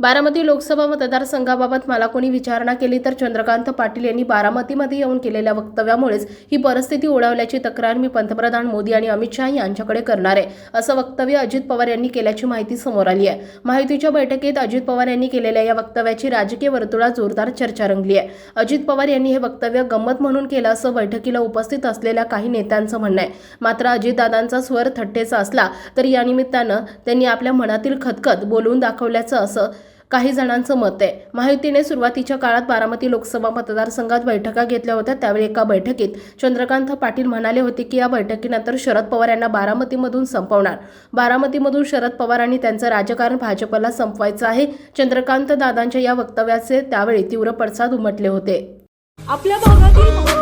बारामती लोकसभा मतदारसंघाबाबत मला कोणी विचारणा केली तर चंद्रकांत पाटील यांनी बारामतीमध्ये येऊन केलेल्या वक्तव्यामुळेच ही परिस्थिती ओढवल्याची तक्रार मी पंतप्रधान मोदी आणि अमित शहा यांच्याकडे करणार आहे असं वक्तव्य अजित पवार यांनी केल्याची माहिती समोर आली आहे. माहितीच्या बैठकीत अजित पवार यांनी केलेल्या या वक्तव्याची राजकीय वर्तुळात जोरदार चर्चा रंगली आहे. अजित पवार यांनी हे वक्तव्य गंमत म्हणून केलं असं बैठकीला उपस्थित असलेल्या काही नेत्यांचं म्हणणं आहे. मात्र अजितदादांचा स्वर थट्टेचा असला तरी या निमित्तानं त्यांनी आपल्या मनातील खतखत बोलवून दाखवल्याचं असं काही जणांचं मत आहे. माहितीने सुरुवातीच्या काळात बारामती लोकसभा मतदारसंघात बैठका घेतल्या होत्या. त्यावेळी एका बैठकीत चंद्रकांत पाटील म्हणाले होते की या बैठकीनंतर शरद पवार यांना बारामतीमधून संपवणार. बारामतीमधून शरद पवार आणि त्यांचं राजकारण भाजपला संपवायचं आहे. चंद्रकांत दादांच्या या वक्तव्याचे त्यावेळी तीव्र पडसाद उमटले होते. आपल्या भागातील